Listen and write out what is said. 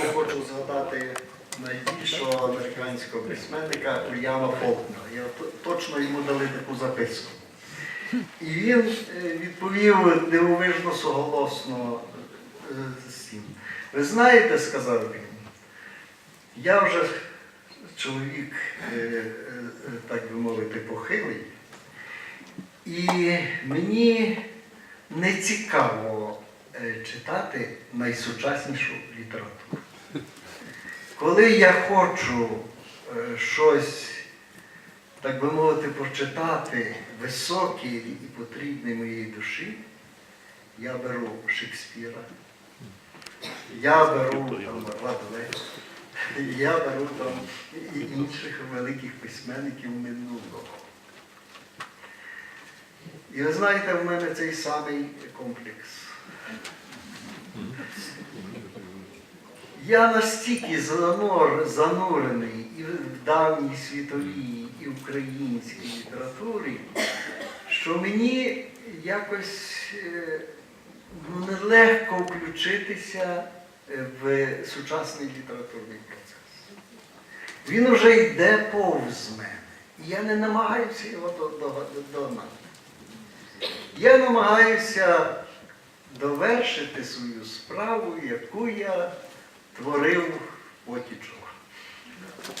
Хочу згадати найбільшого американського письменника Уільяма Фолкнера. Я точно йому дали таку записку. І він е, відповів дивовижно суголосно е, з цим. Ви знаєте, сказав він, я вже чоловік, е, е, е, так би мовити, похилий, і мені не цікаво е, читати найсучаснішу літературу. Коли я хочу е, щось, так би мовити, прочитати високе і потрібне моїй душі, я беру Шекспіра, я беру там Радове, я беру там і інших великих письменників минулого. І ви знаєте, в мене цей самий комплекс. Я настільки занурений і в давній світовій, і українській літературі, що мені якось е, ну, нелегко включитися е, в сучасний літературний процес. Він уже йде повз мене. І я не намагаюся його до- до- догнати. Я намагаюся довершити свою справу, яку я творив в поті чоловіка.